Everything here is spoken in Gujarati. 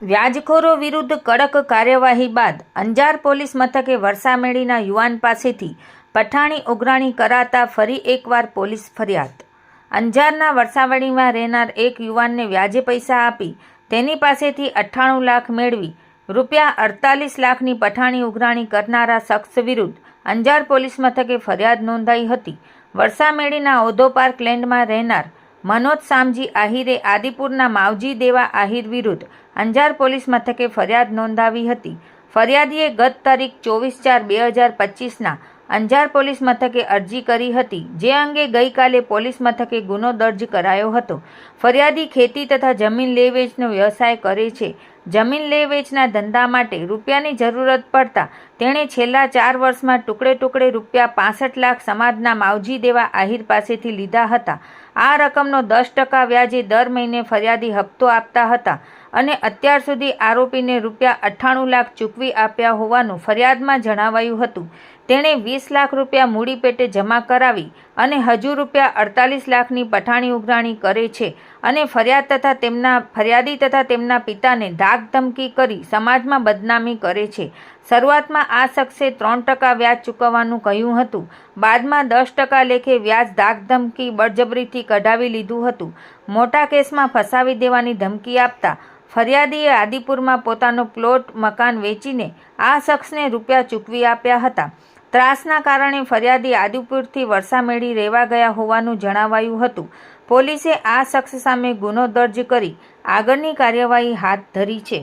વ્યાજખોરો વિરુદ્ધ કડક કાર્યવાહી બાદ અંજાર પોલીસ મથકે વરસામેડીના યુવાન પાસેથી પઠાણી ઉઘરાણી કરાતા ફરી એકવાર પોલીસ ફરિયાદ. અંજારના વરસાવાડીમાં રહેનાર એક યુવાનને વ્યાજે પૈસા આપી તેની પાસેથી અઠ્ઠાણું લાખ મેળવી રૂપિયા અડતાલીસ લાખની પઠાણી ઉઘરાણી કરનારા શખ્સ વિરુદ્ધ અંજાર પોલીસ મથકે ફરિયાદ નોંધાઈ હતી. વરસામેડીના ઓધો પાર્ક લેન્ડમાં રહેનાર મનોજ સામજી આહિરે આદિપુરના માવજી દેવા આહિર વિરુદ્ધ અંજાર પોલીસ મથકે ફરિયાદ નોંધાવી હતી. ફરિયાદીએ ગત તારીખ ચોવીસ ચાર બે હજાર પચીસના અંજાર પોલીસ મથકે અરજી કરી હતી, જે અંગે ગઈકાલે પોલીસ મથકે ગુનો દર્જ કરાયો હતો. ફરિયાદી ખેતી તથા જમીન લે વેચનો વ્યવસાય કરે છે. જમીન લે વેચના ધંધા માટે રૂપિયાની જરૂરત પડતા તેણે છેલ્લા ચાર વર્ષમાં ટુકડે ટુકડે રૂપિયા પાસઠ લાખ સમાજના માવજી દેવા આહિર પાસેથી લીધા હતા. આ રકમનો દસ ટકા વ્યાજે દર મહિને ફરિયાદી હપ્તો આપતા હતા. અને અત્યાર સુધી આરોપીને રૂપિયા અઠ્ઠાણું લાખ ચૂકવી આપ્યા હોવાનું ફરિયાદમાં જણાવાયું હતું. તેણે વીસ લાખ રૂપિયા મૂડી પેટે જમા કરાવી અને હજુ રૂપિયા અડતાલીસ લાખની પઠાણી ઉઘરાણી કરે છે અને ફરિયાદ તથા તેમના, ફરિયાદી તથા તેમના પિતાને ધાક ધમકી કરી સમાજમાં બદનામી કરે છે. શરૂઆતમાં આ શખ્સે ત્રણ ટકા વ્યાજ ચૂકવવાનું કહ્યું હતું. બાદમાં દસ ટકા લેખે વ્યાજ ધાક ધમકી, બળજબરીથી કઢાવી લીધું હતું. મોટા કેસમાં ફસાવી દેવાની ધમકી આપતા ફરિયાદીએ આદિપુરમાં પોતાનો પ્લોટ, મકાન વેચીને આ શખ્સને રૂપિયા ચૂકવી આપ્યા હતા. ત્રાસના કારણે ફરિયાદી આદિપુરથી વરસામેડી રહેવા ગયા હોવાનું જણાવાયું હતું. પોલીસે આ શખ્સ સામે ગુનો દર્જ કરી આગળની કાર્યવાહી હાથ ધરી છે.